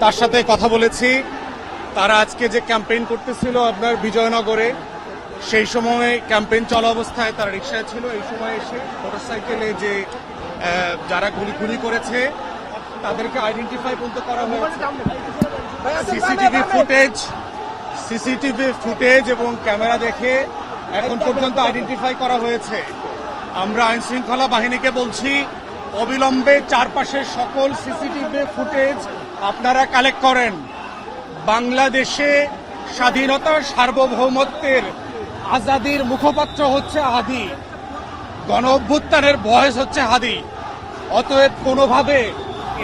তার সাথে কথা বলেছি। তারা আজকে যে ক্যাম্পেইন করতেছিল আপনার বিজয়নগরে, সেই সময়ে ক্যাম্পেইন চলা অবস্থায় তারা রিক্সায় ছিল। এই সময় এসে মোটরসাইকেলে যে যারা গুলি গুলি করেছে, তাদেরকে আইডেন্টিফাই পর্যন্ত করা হয়েছে। সিসিটিভি ফুটেজ সিসিটিভি ফুটেজ এবং ক্যামেরা দেখে এখন পর্যন্ত আইডেন্টিফাই করা হয়েছে। আমরা আইন শৃঙ্খলা বাহিনীকে বলছি, অবিলম্বে চারপাশের সকল সিসিটিভি ফুটেজ আপনারা কালেক্ট করেন। বাংলাদেশে স্বাধীনতার সার্বভৌমত্বের আজাদির মুখপাত্র হচ্ছে হাদি। গণ অভ্যুত্থানের বয়স হচ্ছে হাদি। অতএব কোনোভাবে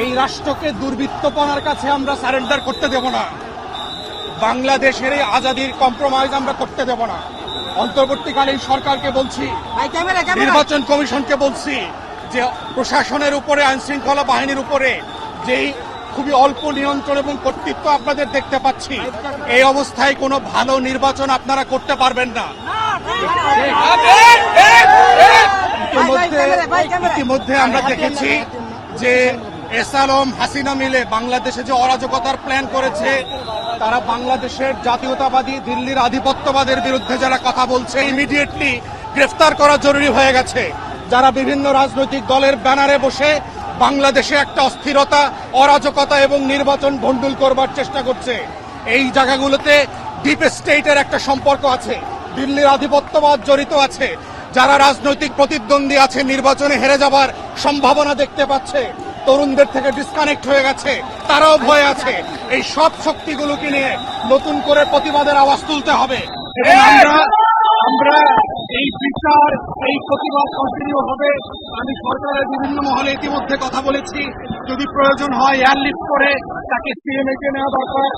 এই রাষ্ট্রকে দুর্বৃত্তপনার কাছে আমরা সারেন্ডার করতে দেব না। বাংলাদেশের এই আজাদির কম্প্রোমাইজ আমরা করতে দেব না। অন্তর্বর্তীকালীন সরকারকে বলছি নির্বাচন কমিশনকে বলছি যে প্রশাসনের উপরে আইন শৃঙ্খলা বাহিনীর উপরে যেই খুবই অল্প নিয়ন্ত্রণ এবং কর্তৃত্ব আপনাদের দেখতে পাচ্ছি। এই অবস্থায় কোনো ভালো নির্বাচন আপনারা করতে পারবেন না। ইতিমধ্যে আমরা দেখেছি যে এস আলম হাসিনা মিলে বাংলাদেশে যে অরাজকতার প্ল্যান করেছে, তারা বাংলাদেশের জাতীয়তাবাদী দিল্লির আধিপত্যবাদের বিরুদ্ধে যারা কথা বলছে ইমিডিয়েটলি গ্রেফতার করা জরুরি হয়ে গেছে। যারা বিভিন্ন রাজনৈতিক দলের ব্যানারে বসে বাংলাদেশে একটা অস্থিরতা, অরাজকতা এবং নির্বাচন ভণ্ডুল করবার চেষ্টা করছে। এই জায়গাগুলোতে ডিপ স্টেটের একটা সম্পর্ক আছে। দিল্লির আধিপত্যবাদ জড়িত আছে। যারা রাজনৈতিক প্রতিদ্বন্দ্বী আছে, নির্বাচনে হেরে যাবার সম্ভাবনা দেখতে পাচ্ছে। তরুণদের থেকে ডিসকানেক্ট হয়ে গেছে। তারাও ভয় আছে। এই সব শক্তিগুলোকে নিয়ে নতুন করে প্রতিবাদের আওয়াজ তুলতে হবে। আমরা আমরা এই বিচার, এই প্রতিবাদ কন্টিনিউ হবে। আমি সরকারের বিভিন্ন মহলে ইতিমধ্যে কথা বলেছি। যদি প্রয়োজন হয় এয়ারলিফট করে তাকে সিএমএকে নেওয়া দরকার।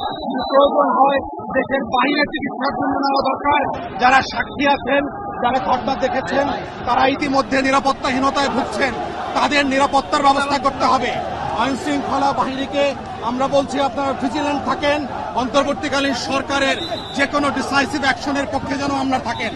প্রয়োজন হয় দেশের বাইরে চিকিৎসার জন্য নেওয়া দরকার। যারা সাক্ষী আছেন, যারা ঘটনা দেখেছেন, তারা ইতিমধ্যে নিরাপত্তাহীনতায় ভুগছেন। তাদের নিরাপত্তার ব্যবস্থা করতে হবে। আইন শৃঙ্খলা বাহিনীকে আমরা বলছি আপনারা ভিজিলেন্ট থাকেন, অন্তর্বর্তীকালীন সরকারের যে কোনো ডিসাইসিভ অ্যাকশনের পক্ষে যেন আমরা থাকেন।